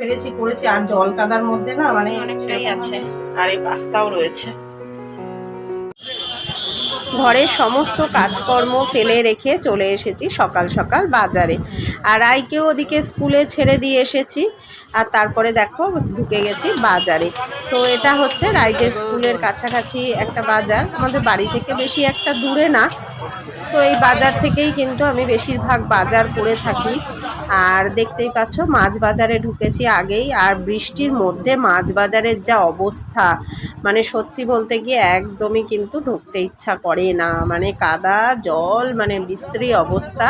পেরেছি, করেছি, আর জল কাদার মধ্যে না মানে অনেকটাই আছে, আর এই পাস্তাও রয়েছে। ঘরের সমস্ত কাজকর্ম ফেলে রেখে চলে এসেছি সকাল সকাল বাজারে। আর আইকেও ওদিকে স্কুলে ছেড়ে দিয়ে এসেছি, আর তারপরে দেখো ঢুকে গেছি বাজারে। তো এটা হচ্ছে রাইজের স্কুলের কাছাকাছি একটা বাজার, আমাদের বাড়ি থেকে বেশি একটা দূরে না। তো এই বাজার থেকেই কিন্তু আমি বেশিরভাগ বাজার করে থাকি। আর দেখতেই পাচ্ছ মাছ বাজারে ঢুকেছি আগেই, আর বৃষ্টির মধ্যে মাছ বাজারের যা অবস্থা মানে সত্যি বলতে গিয়ে একদমই কিন্তু ঢুকতে ইচ্ছা করে না। মানে কাদা, জল মানে বিশ্রী অবস্থা।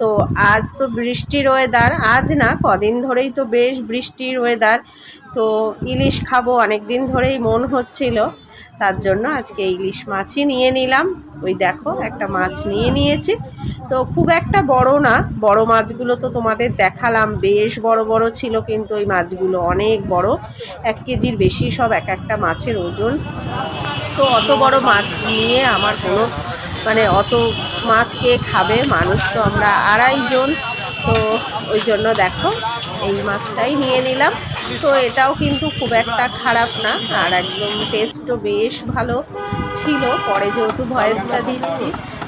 তো আজ তো বৃষ্টির ওয়েদার আজ না, কদিন ধরেই তো বেশ বৃষ্টির ওয়েদার তো ইলিশ খাব অনেক দিন ধরেই মন হচ্ছিল। তার জন্য আজকে ইলিশ মাছই নিয়ে নিলাম। ওই দেখো, একটা মাছ নিয়ে নিয়েছি। তো খুব একটা বড় না। বড় মাছগুলো তো তোমাদের দেখালাম। বেশ বড় বড় ছিল কিন্তু ওই মাছগুলো অনেক বড়। এক কেজির বেশি সব এক একটা মাছের ওজন। তো অত বড় মাছ নিয়ে আমার কোনো মানে অত মাছ কে খাবে, মানুষ তো আমরা আড়াইজন তো ওই জন্য দেখো, এই মাছটাই নিয়ে নিলাম। তো এটাও কিন্তু খুব একটা খারাপ না। আর একদম টেস্টও বেশ ভালো ছিল। পরে যেহেতু ভয়েসটা দিচ্ছি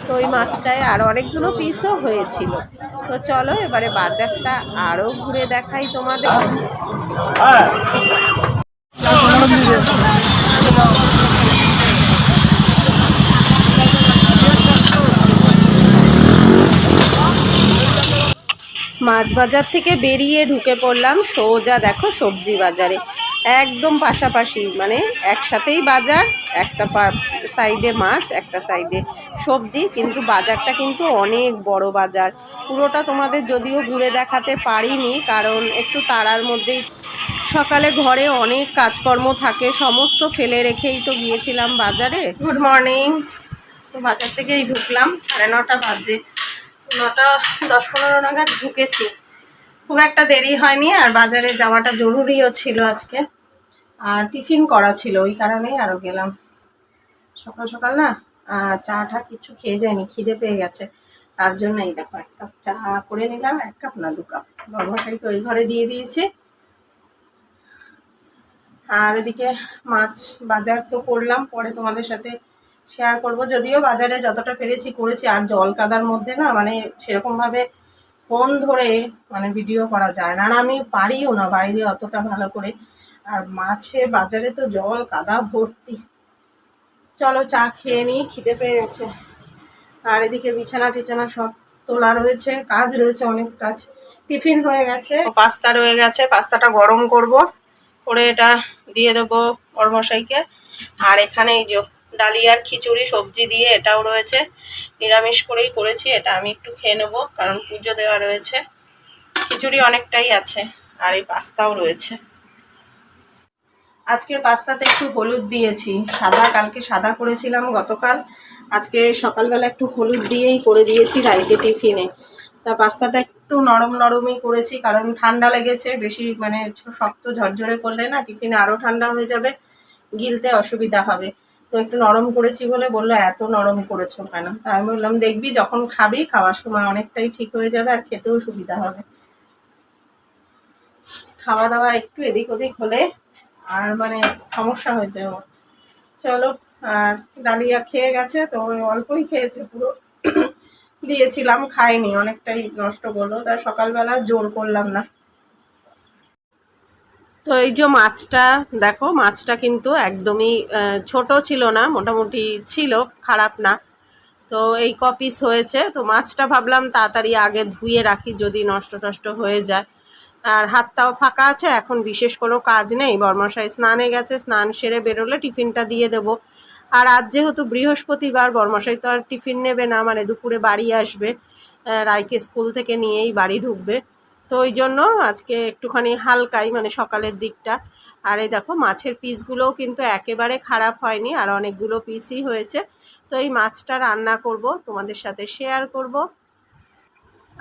তো ওই মাছটায় আরও অনেকগুলো পিসও হয়েছিল। তো চলো এবারে বাজারটা আরও ঘুরে দেখাই তোমাদের। মাছ বাজার থেকে বেরিয়ে ঢুকে পড়লাম সোজা দেখো সবজি বাজারে। একদম পাশাপাশি মানে একসাথেই বাজার, একটা সাইডে মাছ, একটা সাইডে সবজি, কিন্তু বাজারটা কিন্তু অনেক বড় বাজার। পুরোটা তোমাদের যদিও ঘুরে দেখাতে পারিনি, কারণ একটু তাড়ার মধ্যেই সকালে ঘরে অনেক কাজকর্ম থাকে, সমস্ত ফেলে রেখেই তো গিয়েছিলাম বাজারে। গুড মর্নিং তো বাজার থেকেই ঢুকলাম, সাড়ে নটা বাজে। নটা, দশ পনেরো নাগাদ ঢুকেছি। খুব একটা দেরি হয়নি, আর বাজারে যাওয়াটা জরুরিও ছিল আজকে। আর টিফিন করা ছিল, ওই কারণেই আরও গেলাম। সকাল সকাল না চা টা কিছু খেয়ে যায়নি খিদে পেয়ে গেছে। তার জন্য এই দেখো, এক কাপ চা করে নিলাম, এক কাপ না, দু কাপ। বর্মশাইকে ওই ঘরে দিয়ে দিয়েছি। আর এদিকে মাছ বাজার তো করলাম, পরে তোমাদের সাথে শেয়ার করব। যদিও বাজারে যতটা পেরেছি করেছি, আর জল কাদার মধ্যে না মানে সেরকমভাবে ফোন ধরে মানে ভিডিও করা যায় না। আর আমি পারিও না বাইরে অতটা ভালো করে। আর মাছের বাজারে তো জল কাদা ভর্তি। চলো চা খেয়ে নিই, খিদে পেয়ে গেছে। আর এদিকে বিছানা টিছানা সব তোলা রয়েছে, কাজ রয়েছে অনেক কাজ। টিফিন হয়ে গেছে। পাস্তা রয়ে গেছে, পাস্তাটা গরম করব। করে এটা দিয়ে দেবো বরমশাইকে। আর এখানে এই যে ডালিয়ার খিচুড়ি, সবজি দিয়ে এটাও রয়েছে। নিরামিষ করেই করেছি, এটা আমি একটু খেয়ে নেব, কারণ পুজো দেওয়া রয়েছে। খিচুড়ি অনেকটাই আছে, আর এই পাস্তাও রয়েছে। আজকের পাস্তাতে একটু হলুদ দিয়েছি, সাদা, কালকে সাদা করেছিলাম গতকাল। আজকে সকালবেলা একটু হলুদ দিয়েই করে দিয়েছি রাইতে টিফিনে। তা পাস্তাটা একটু নরম নরমই করেছি, কারণ ঠান্ডা লেগেছে, বেশি মানে শক্ত ঝরঝরে করলে না টিফিনে আরও ঠান্ডা হয়ে যাবে, গিলতে অসুবিধা হবে। তো একটু নরম করেছি বলে বলল, এত নরম করেছ কেন? তা আমি বললাম, দেখবি, যখন খাবি, খাওয়ার সময় অনেকটাই ঠিক হয়ে যাবে আর খেতেও সুবিধা হবে। খাওয়া দাওয়া একটু এদিক ওদিক হলে আর মানে সমস্যা হয়ে যায়। চলো, আর ডালিয়া খেয়ে গেছে, তো অল্পই খেয়েছে পুরো। দিয়েছিলাম খাইনি অনেকটাই নষ্ট করল। তা সকালবেলা জোর করলাম না। তো এই যে মাছটা, দেখো, মাছটা কিন্তু একদমই ছোট ছিল না, মোটামুটি ছিল, খারাপ না। তো এই কপিস হয়েছে, তো মাছটা ভাবলাম তাড়াতাড়ি আগে ধুয়ে রাখি যদি নষ্ট টষ্ট হয়ে যায়। আর হাতটাও ফাঁকা আছে, এখন বিশেষ কোনো কাজ নেই। বর্মশাই স্নানে গেছে, স্নান সেরে বেরোলে টিফিনটা দিয়ে দেবো। আর আজ যেহেতু বৃহস্পতিবার, বর্মশাই তো আর টিফিন নেবে না মানে দুপুরে বাড়ি আসবে। রায়কে স্কুল থেকে নিয়েই বাড়ি ঢুকবে। তো ওই জন্য আজকে একটুখানি হালকাই মানে সকালের দিকটা। আর এই দেখো, মাছের পিসগুলোও কিন্তু একেবারে খারাপ হয়নি, আর অনেকগুলো পিসই হয়েছে। তো এই মাছটা রান্না করব, তোমাদের সাথে শেয়ার করব।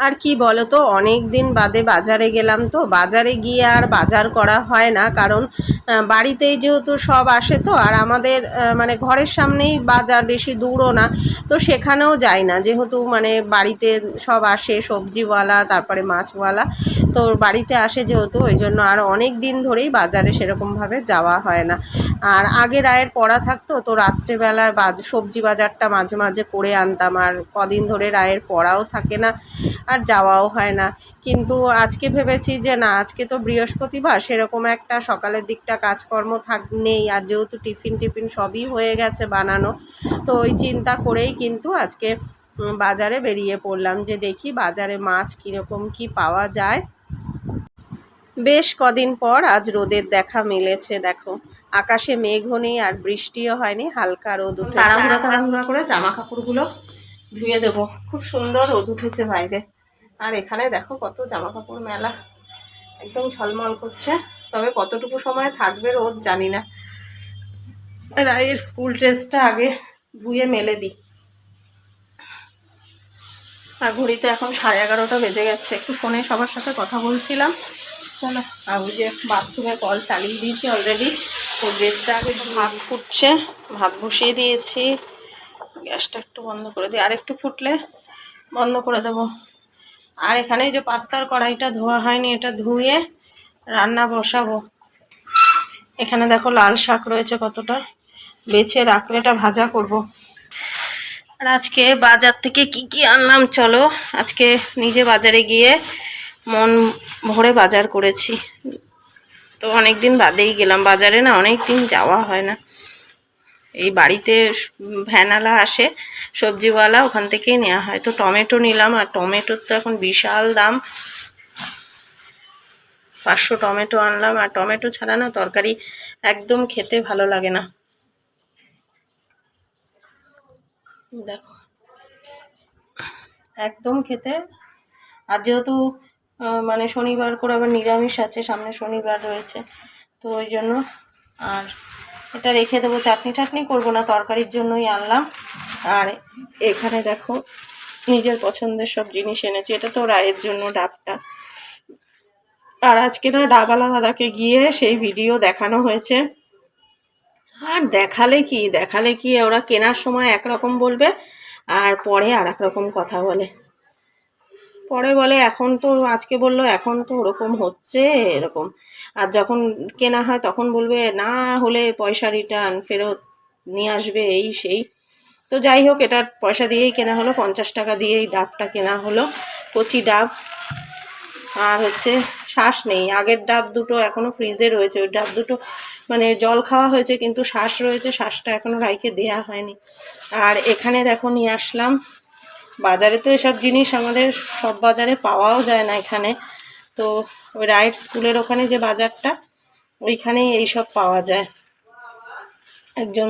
আর কি বলো তো অনেক দিন বাদে বাজারে গেলাম তো, বাজারে গিয়ে আর বাজার করা হয় না, কারণ বাড়িতেই যেহেতু সব আসে তো, আর আমাদের মানে ঘরের সামনেই বাজার বেশি দূরও না, তো সেখানেও যায় না, যেহেতু মানে বাড়িতে সব আসে সবজিওয়ালা, তারপরে মাছওয়ালা তো বাড়িতে আসে যেহেতু, ওই জন্য আর অনেক দিন ধরেই বাজারে সেরকমভাবে যাওয়া হয় না। আর আগে রায়ের পড়া থাকতো, তো রাত্রেবেলায় বাজ, সবজি বাজারটা মাঝে মাঝে করে আনতাম, আর কদিন ধরে রায়ের পড়াও থাকে না, আর যাওয়াও হয় না। কিন্তু আজকে ভেবেছি যে না, আজকে তো বৃহস্পতিবার, সেরকম একটা সকালের দিকটা কাজকর্ম থাক, নেই, আর যেহেতু টিফিন টিফিন সবই হয়ে গেছে বানানো, তো ওই চিন্তা করেই কিন্তু আজকে বাজারে বেরিয়ে পড়লাম, যে দেখি বাজারে মাছ কীরকম কি পাওয়া যায়। বেশ কদিন পর আজ রোদের দেখা মিলেছে, দেখো। আকাশে মেঘও নেই আর বৃষ্টিও হয়নি, হালকা রোদ উঠে তাড়াহুড়া তাড়াহুড়া করে জামা কাপড়গুলো ধুয়ে দেবো। খুব সুন্দর রোদ উঠেছে বাইরে। আর এখানে দেখো কত জামা কাপড় মেলা। একদম ঝলমল করছে। তবে কতটুকু সময় থাকবে রোদ জানি না। রায়ের স্কুল ড্রেসটা আগে ধুয়ে মেলে দিই। আর ঘড়িতে এখন সাড়ে এগারোটা বেজে গেছে। একটু ফোনে সবার সাথে কথা বলছিলাম। চলো ওই যে বাথরুমে কল চালিয়ে দিয়েছি অলরেডি তো ড্রেসটা আগে ভাত ফুটছে ভাত বসিয়ে দিয়েছি। গ্যাসটা একটু বন্ধ করে দিই। আর একটু ফুটলে বন্ধ করে দেবো। আর এখানে যে পাস্তার কড়াইটা ধোয়া হয়নি, এটা ধুয়ে রান্না বসাবো। এখানে দেখো লাল শাক রয়েছে কতটা। বেছে রাখলে এটা ভাজা করব। আর আজকে বাজার থেকে কি কি আনলাম চলো। আজকে নিজে বাজারে গিয়ে মন ভরে বাজার করেছি। তো অনেক দিন বাদেই গেলাম। বাজারে না অনেক দিন যাওয়া হয় না। এই বাড়িতে ভ্যানালা আসে, সবজিওয়ালা ওখান থেকেই নেওয়া হয়। তো টমেটো নিলাম, আর টমেটোর তো এখন বিশাল দাম। পাঁচশো টমেটো আনলাম, আর টমেটো ছাড়া না তরকারি একদম খেতে ভালো লাগে না। দেখো। একদম খেতে। আর যেহেতু মানে শনিবার করে আবার নিরামিষ আছে, সামনে শনিবার রয়েছে। তো ওই জন্য আর এটা রেখে দেবো। চাটনি টাটনি করব না, তরকারির জন্যই আনলাম। আর এখানে দেখো, নিজের পছন্দের সব জিনিস এনেছি। এটা তো রায়ের জন্য ডাবটা। আর আজকে না ডাবালা দাদাকে গিয়ে সেই ভিডিও দেখানো হয়েছে। আর দেখালে কি? দেখালে কি ওরা কেনার সময় একরকম বলবে, আর পরে আর রকম কথা বলে। পরে বলে, এখন তো আজকে বলল, এখন তো ওরকম হচ্ছে, এরকম। আর যখন কেনা হয় তখন বলবে, না হলে পয়সা রিটার্ন ফেরত নিয়ে আসবে, এই সেই। তো যাই হোক, এটা পয়সা দিয়েই কেনা হলো, পঞ্চাশ টাকা দিয়েই ডাবটা কেনা হলো, কচি ডাব। আর হচ্ছে শ্বাস নেই, আগের ডাব দুটো এখনও ফ্রিজে রয়েছে, ওই ডাব দুটো মানে জল খাওয়া হয়েছে, কিন্তু শ্বাস রয়েছে শ্বাসটা এখনও রাইকে দেয়া হয়নি। আর এখানে দেখো নিয়ে আসলাম বাজারে তো এসব জিনিস আমাদের সব বাজারে পাওয়াও যায় না এখানে। তো ওই রাইট স্কুলের ওখানে যে বাজারটা, ওইখানেই এইসব পাওয়া যায়। একজন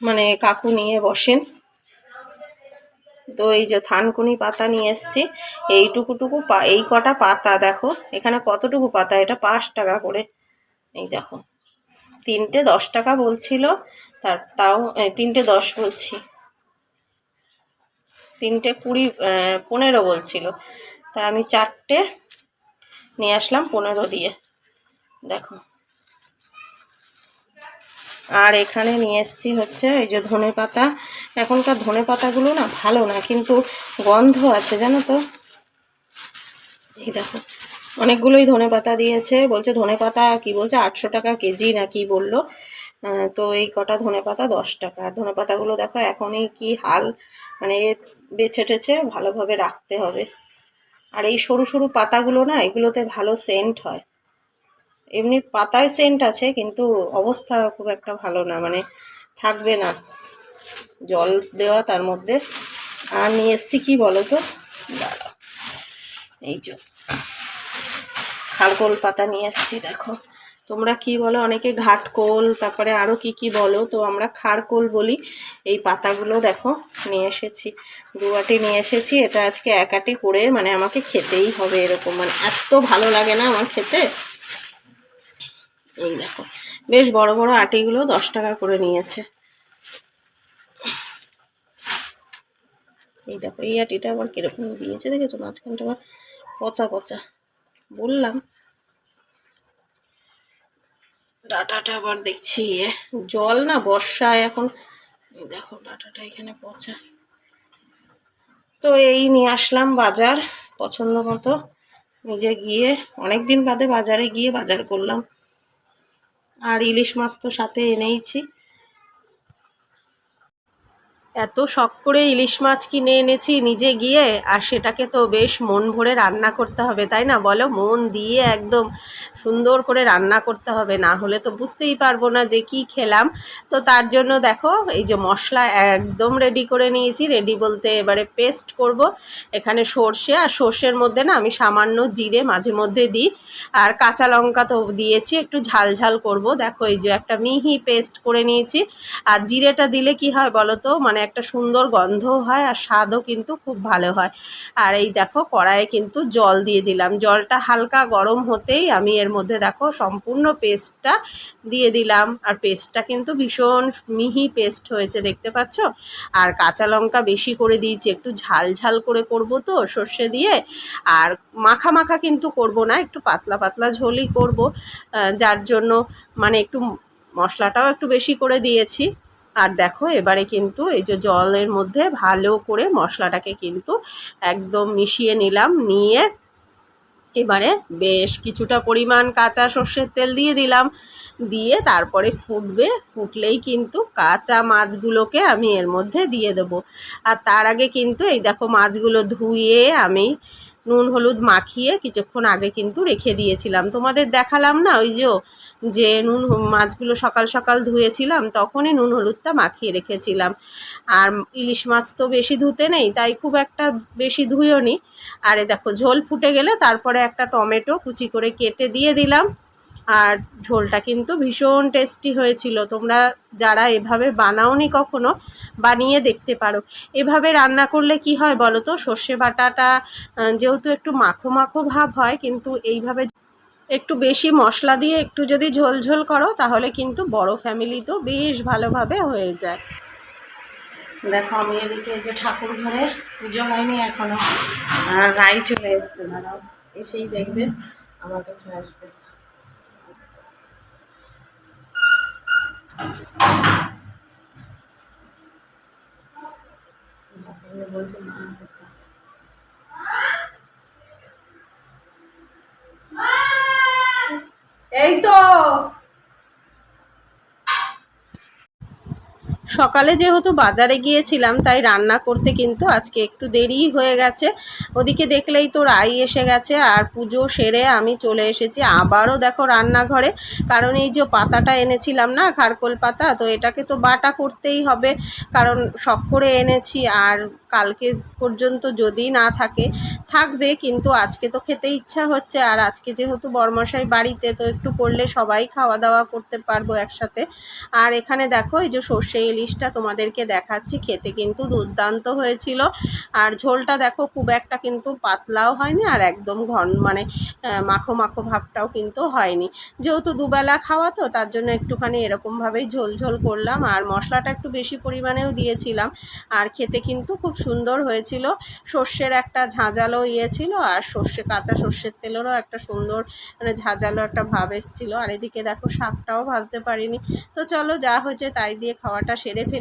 মানে কাকু নিয়ে বসেন। তো এই যে থানকুনি পাতা নিয়ে এসছি। এইটুকুটুকু পা, এই কটা পাতা দেখো, এখানে কতটুকু পাতা? এটা পাঁচ টাকা করে। এই দেখো, তিনটে দশ টাকা বলছিল, তার, তাও তিনটে দশ বলছি। তিনটে কুড়ি পনেরো বলছিল। তা আমি চারটে নিয়ে আসলাম পনেরো দিয়ে। দেখো। আর এখানে নিয়ে এসেছি হচ্ছে এই যে ধনে পাতা। এখনকার ধনে পাতাগুলো না ভালো না, কিন্তু গন্ধ আছে, জানো তো? এই দেখো, অনেকগুলোই ধনে পাতা দিয়েছে। বলছে ধনে পাতা কি বলছে? আটশো টাকা কেজি না কি বলল? তো এই কটা ধনে পাতা দশ টাকা। আর ধনে পাতাগুলো দেখো এখনই কি হাল মানে বেছে টেছে ভালোভাবে রাখতে হবে। আর এই সরু সরু পাতাগুলো না, এগুলোতে ভালো সেন্ট হয়। এমনি পাতায় সেন্ট আছে, কিন্তু অবস্থা খুব একটা ভালো না মানে থাকবে না। জল দেওয়া তার মধ্যে। আর নিয়ে এসছি কী বলো তো দাঁড়াও। এই যে খারকোল পাতা নিয়ে এসছি, দেখো। তোমরা কি বলো? অনেকে ঘাটকোল তারপরে আরও কি কি বলো? তো আমরা খারকোল বলি। এই পাতাগুলো দেখো, নিয়ে এসেছি। দুয়াটি নিয়ে এসেছি। এটা আজকে একাটি করে মানে আমাকে খেতেই হবে এরকম। মানে এত ভালো লাগে না আমার খেতে। এই দেখো, বেশ বড় বড় আটিগুলো দশ টাকা করে নিয়েছে। এই দেখো, এই আটিটা আবার কীরকম দিয়েছে? দেখেছ মাঝখানটা আবার পচা পচা। বললাম ডাটাটা আবার দেখছি ইয়ে জল না বর্ষায় এখন। দেখো, ডাটাটা এখানে পচা। তো এই নিয়ে আসলাম বাজার পছন্দ মতো। নিজে গিয়ে অনেক দিন বাদে বাজারে গিয়ে বাজার করলাম। আর ইলিশ মাছ তো সাথে এনেইছি। এত শখ করে ইলিশ মাছ কিনে এনেছি নিজে গিয়ে, আর সেটাকে তো বেশ মন ভরে রান্না করতে হবে, তাই না? বলো, মন দিয়ে একদম সুন্দর করে রান্না করতে হবে, না হলে তো বুঝতেই পারব না যে কি খেলাম। তো তার জন্য দেখো, এই যে মশলা একদম রেডি করে নিয়েছি রেডি বলতে এবারে পেস্ট করব। এখানে সর্ষে, আর সর্ষের মধ্যে না আমি সামান্য জিরে মাঝে মধ্যে দিই, আর কাঁচা লঙ্কা তো দিয়েছি, একটু ঝাল ঝাল করব। দেখো, এই যে একটা মিহি পেস্ট করে নিয়েছি, আর জিরেটা দিলে কি হয় বলো তো? মানে একটা সুন্দর গন্ধও হয় আর স্বাদও কিন্তু খুব ভালো হয়। আর এই দেখো কড়াইয়ে কিন্তু জল দিয়ে দিলাম। জলটা হালকা গরম হতেই আমি এর মধ্যে দেখো সম্পূর্ণ পেস্টটা দিয়ে দিলাম। আর পেস্টটা কিন্তু ভীষণ মিহি পেস্ট হয়েছে, দেখতে পাচ্ছ? আর কাঁচা লঙ্কা বেশি করে দিয়েছি, একটু ঝাল ঝাল করে করব তো সর্ষে দিয়ে। আর মাখা মাখা কিন্তু করব না, একটু পাতলা পাতলা ঝোলই করব। যার জন্য মানে একটু মশলাটাও একটু বেশি করে দিয়েছি। আর দেখো, এবারে কিন্তু এই যে জলের মধ্যে ভালো করে মশলাটাকে কিন্তু একদম মিশিয়ে নিলাম, নিয়ে এবারে বেশ কিছুটা পরিমাণ কাঁচা সর্ষের তেল দিয়ে দিলাম। দিয়ে তারপরে ফুটবে, ফুটলেই কিন্তু কাঁচা মাছগুলোকে আমি এর মধ্যে দিয়ে দেবো। আর তার আগে কিন্তু এই দেখো মাছগুলো ধুয়ে আমি নুন, হলুদ মাখিয়ে কিছুক্ষণ আগে কিন্তু রেখে দিয়েছিলাম। তোমাদের দেখালাম না ওই যে যে নুন মাছগুলো সকাল সকাল ধুয়েছিলাম, তখনই নুন, হলুদটা মাখিয়ে রেখেছিলাম। আর ইলিশ মাছ তো বেশি ধুতে নেই, তাই খুব একটা বেশি ধুয়েও নি। আর দেখো, ঝোল ফুটে গেলে তারপরে একটা টমেটো কুচি করে কেটে দিয়ে দিলাম। আর ঝোলটা কিন্তু ভীষণ টেস্টি হয়েছিল। তোমরা যারা এভাবে বানাওনি কখনো বানিয়ে দেখতে পারো। এভাবে রান্না করলে কি হয় বলো তো? সর্ষে বাটাটা যেহেতু একটু মাখো মাখো ভাব হয়, কিন্তু এইভাবে একটু বেশি মশলা দিয়ে একটু যদি ঝোল ঝোল করো, তাহলে কিন্তু বড় ফ্যামিলি তো বেশ ভালোভাবে হয়ে যায়। দেখো, আমি এদিকে যে ঠাকুর ঘরে পুজো হয়নি এখনও। আর রাই চলে এসছে, দাঁড়াও, এসেই দেখবে, আমার কাছে আসবে। বলছে এই তো সকালে যেহেতু বাজারে গিয়েছিলাম, তাই রান্না করতে কিন্তু আজকে একটু দেরিই হয়ে গেছে। ওদিকে দেখলেই তো রাই এসে গেছে, আর পুজো সেরে আমি চলে এসেছি। আবারও দেখো রান্নাঘরে, কারণ এই যে পাতাটা এনেছিলাম না, খারকোল পাতা, তো এটাকে তো বাটা করতেই হবে, কারণ শখ করে এনেছি, আর কালকে পর্যন্ত যদি না থাকে, থাকবে, কিন্তু আজকে তো খেতে ইচ্ছা হচ্ছে। আর আজকে যেহেতু বরমশাই বাড়িতে, তো একটু করলে সবাই খাওয়া দাওয়া করতে পারব একসাথে। আর এখানে দেখো, এই যে সর্ষে ইলিশটা তোমাদেরকে দেখাচ্ছি, খেতে কিন্তু দুর্দান্ত হয়েছিল। আর ঝোলটা দেখো, খুব একটা কিন্তু পাতলাও হয়নি, আর একদম ঘন মানে মাখো মাখো ভাবটাও কিন্তু হয়নি। যেহেতু দুবেলা খাওয়া তো, তার জন্য একটুখানি এরকমভাবেই ঝোল ঝোল করলাম। আর মশলাটা একটু বেশি পরিমাণেও দিয়েছিলাম। আর খেতে কিন্তু খুব সুন্দর হয়েছিল। সর্ষের একটা ঝাঁঝালো ইয়ে ছিল আর সর্ষে, কাঁচা সর্ষের তেলেরও একটা সুন্দর মানে ঝাঁঝালো একটা ভাব এসেছিল। আর এদিকে দেখো শাকটাও ভাজতে পারিনি। তো চলো যা হয়েছে তাই দিয়ে খাওয়াটা সেরে ফেলি।